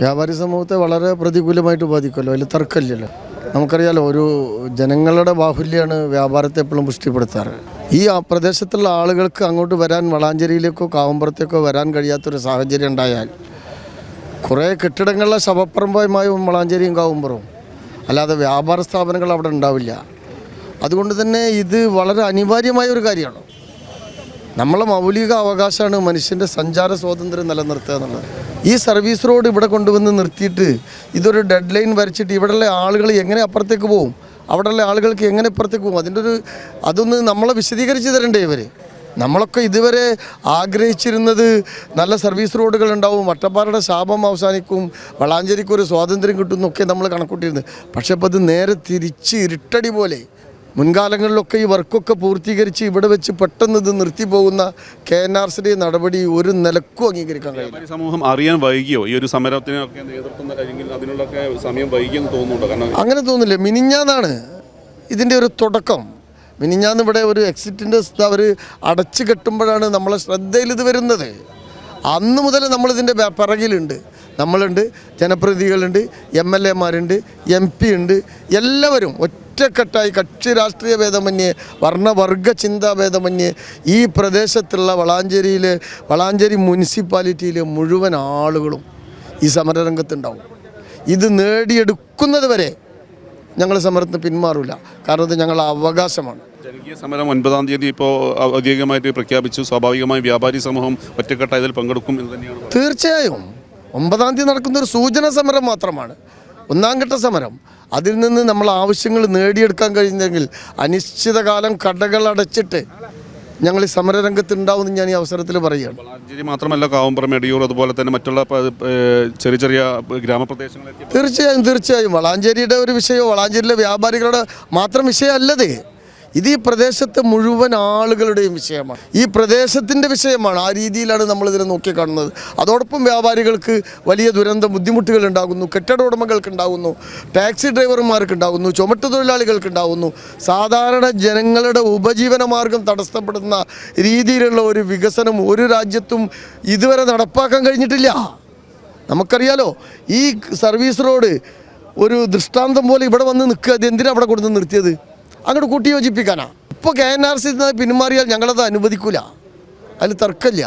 വ്യാപാരി സമൂഹത്തെ വളരെ പ്രതികൂലമായിട്ട് ബാധിക്കുമല്ലോ അതിൽ തർക്കമില്ലല്ലോ. നമുക്കറിയാലോ ഒരു ജനങ്ങളുടെ ബാഹുല്യമാണ് വ്യാപാരത്തെ എപ്പോഴും പുഷ്ടിപ്പെടുത്താറ്. ഈ പ്രദേശത്തുള്ള ആളുകൾക്ക് അങ്ങോട്ട് വരാൻ വളാഞ്ചേരിയിലേക്കോ കാവമ്പുറത്തേക്കോ വരാൻ കഴിയാത്തൊരു സാഹചര്യം ഉണ്ടായാൽ കുറേ കെട്ടിടങ്ങളിലെ ശവപ്പറമ്പായി വളാഞ്ചേരിയും കാവുമ്പുറവും അല്ലാതെ വ്യാപാര സ്ഥാപനങ്ങൾ അവിടെ ഉണ്ടാവില്ല. അതുകൊണ്ട് തന്നെ ഇത് വളരെ അനിവാര്യമായ ഒരു കാര്യമാണ്. നമ്മളെ മൗലിക അവകാശമാണ് മനുഷ്യന്റെ സഞ്ചാര സ്വാതന്ത്ര്യം നിലനിർത്തുക എന്നുള്ളത്. ഈ സർവീസ് റോഡ് ഇവിടെ കൊണ്ടുവന്ന് നിർത്തിയിട്ട് ഇതൊരു ഡെഡ് ലൈൻ വരച്ചിട്ട് ഇവിടെയുള്ള ആളുകൾ എങ്ങനെ അപ്പുറത്തേക്ക് പോകും അവിടെയുള്ള ആളുകൾക്ക് എങ്ങനെ അപ്പുറത്തേക്ക് പോകും അതിന്റെ ഒരു അതൊന്ന് നമ്മളെ വിശദീകരിച്ച് തരണ്ടേ ഇവർ നമ്മളൊക്കെ ഇതുവരെ ആഗ്രഹിച്ചിരുന്നത് നല്ല സർവീസ് റോഡുകൾ ഉണ്ടാവും വട്ടപ്പാറയുടെ ശാപം അവസാനിക്കും വളാഞ്ചേരിക്ക് ഒരു സ്വാതന്ത്ര്യം കിട്ടും എന്നൊക്കെ നമ്മൾ കണക്കൂട്ടിയിരുന്നത്. പക്ഷേ അപ്പോൾ അത് നേരെ തിരിച്ച് ഇരുട്ടടി പോലെ മുൻകാലങ്ങളിലൊക്കെ ഈ വർക്കൊക്കെ പൂർത്തീകരിച്ച് ഇവിടെ വെച്ച് പെട്ടെന്ന് ഇത് നിർത്തി പോകുന്ന കെ എൻ ആർ സിയുടെ നടപടി ഒരു നിലക്കും അംഗീകരിക്കാൻ കഴിയില്ല. സമൂഹം അറിയാൻ വൈകിയോ? ഈ ഒരു സമരത്തിനൊക്കെ നേതൃത്വം അല്ലെങ്കിൽ അതിനുള്ളൊക്കെ സമയം വൈകിയെന്ന് തോന്നുന്നുണ്ടോ? കാരണം അങ്ങനെ തോന്നില്ല മിനിഞ്ഞാന്നാണ് ഇതിന്റെ ഒരു തുടക്കം. മിനിഞ്ഞാന്ന് ഇവിടെ ഒരു എക്സിറ്റിന്റെ അവർ അടച്ചു കെട്ടുമ്പോഴാണ് നമ്മളെ ശ്രദ്ധയിൽ ഇത് വരുന്നത്. അന്ന് മുതൽ നമ്മളിതിന്റെ പിറകിലുണ്ട്. നമ്മളുണ്ട് ജനപ്രതിനിധികളുണ്ട് എം എൽ എമാരുണ്ട് എം പി ഉണ്ട് എല്ലാവരും ഒറ്റക്കെട്ടായി കക്ഷി രാഷ്ട്രീയ ഭേദമന്യേ വർണവർഗ ചിന്താ ഭേദമന്യേ ഈ പ്രദേശത്തുള്ള വളാഞ്ചേരിയിലെ വളാഞ്ചേരി മുനിസിപ്പാലിറ്റിയിലെ മുഴുവൻ ആളുകളും ഈ സമരരംഗത്തുണ്ടാവും. ഇത് നേടിയെടുക്കുന്നത് വരെ ഞങ്ങൾ സമരത്തിന് പിന്മാറില്ല കാരണം ഇത് ഞങ്ങളുടെ അവകാശമാണ്. ജനകീയ സമരം ഒൻപതാം തീയതി ഇപ്പോൾ ഔദ്യോഗികമായിട്ട് പ്രഖ്യാപിച്ചു. സ്വാഭാവികമായി വ്യാപാരി സമൂഹം ഒറ്റക്കെട്ടായതിൽ പങ്കെടുക്കും എന്ന് തന്നെയാണ്. തീർച്ചയായും. ഒമ്പതാം തീയതി നടക്കുന്ന ഒരു സൂചന സമരം മാത്രമാണ്. ഒന്നാം ഘട്ട സമരം. അതിൽ നിന്ന് നമ്മൾ ആവശ്യങ്ങൾ നേടിയെടുക്കാൻ കഴിഞ്ഞെങ്കിൽ അനിശ്ചിതകാലം കടകൾ അടച്ചിട്ട് ഞങ്ങൾ ഈ സമരരംഗത്ത് ഉണ്ടാവുമെന്ന് ഞാൻ ഈ അവസരത്തിൽ പറയുകയാണ്. വളാഞ്ചേരി മാത്രമല്ല കാവുമ്പുറം എടിയൂർ അതുപോലെ തന്നെ മറ്റുള്ള ചെറിയ ചെറിയ ഗ്രാമപ്രദേശങ്ങളിൽ തീർച്ചയായും തീർച്ചയായും. വളാഞ്ചേരിയുടെ ഒരു വിഷയം വളാഞ്ചേരിയിലെ വ്യാപാരികളുടെ മാത്രം വിഷയമല്ലത്. ഇത് ഈ പ്രദേശത്തെ മുഴുവൻ ആളുകളുടെയും വിഷയമാണ്. ഈ പ്രദേശത്തിന്റെ വിഷയമാണ് ആ രീതിയിലാണ് നമ്മൾ ഇതിനെ നോക്കിക്കാണുന്നത് അതോടൊപ്പം വ്യാപാരികൾക്ക് വലിയ ദുരന്ത ബുദ്ധിമുട്ടുകൾ ഉണ്ടാകുന്നു കെട്ടിട ഉടമകൾക്ക് ഉണ്ടാകുന്നു ടാക്സി ഡ്രൈവർമാർക്ക് ഉണ്ടാകുന്നു ചുമട്ടു തൊഴിലാളികൾക്ക് ഉണ്ടാകുന്നു. സാധാരണ ജനങ്ങളുടെ ഉപജീവന മാർഗം തടസ്സപ്പെടുന്ന രീതിയിലുള്ള ഒരു വികസനം ഒരു രാജ്യത്തും ഇതുവരെ നടപ്പാക്കാൻ കഴിഞ്ഞിട്ടില്ല. നമുക്കറിയാലോ ഈ സർവീസ് റോഡ് ഒരു ദൃഷ്ടാന്തം പോലെ ഇവിടെ വന്ന് നിൽക്കുക അത് എന്തിനാണ് അവിടെ കൊണ്ടുവന്ന് നിർത്തിയത്? അങ്ങോട്ട് കൂട്ടി യോജിപ്പിക്കാനാ ഇപ്പോൾ കെ എൻ ആർ സി പിന്മാറിയാൽ ഞങ്ങളത് അനുവദിക്കില്ല അതിൽ തർക്കമില്ല.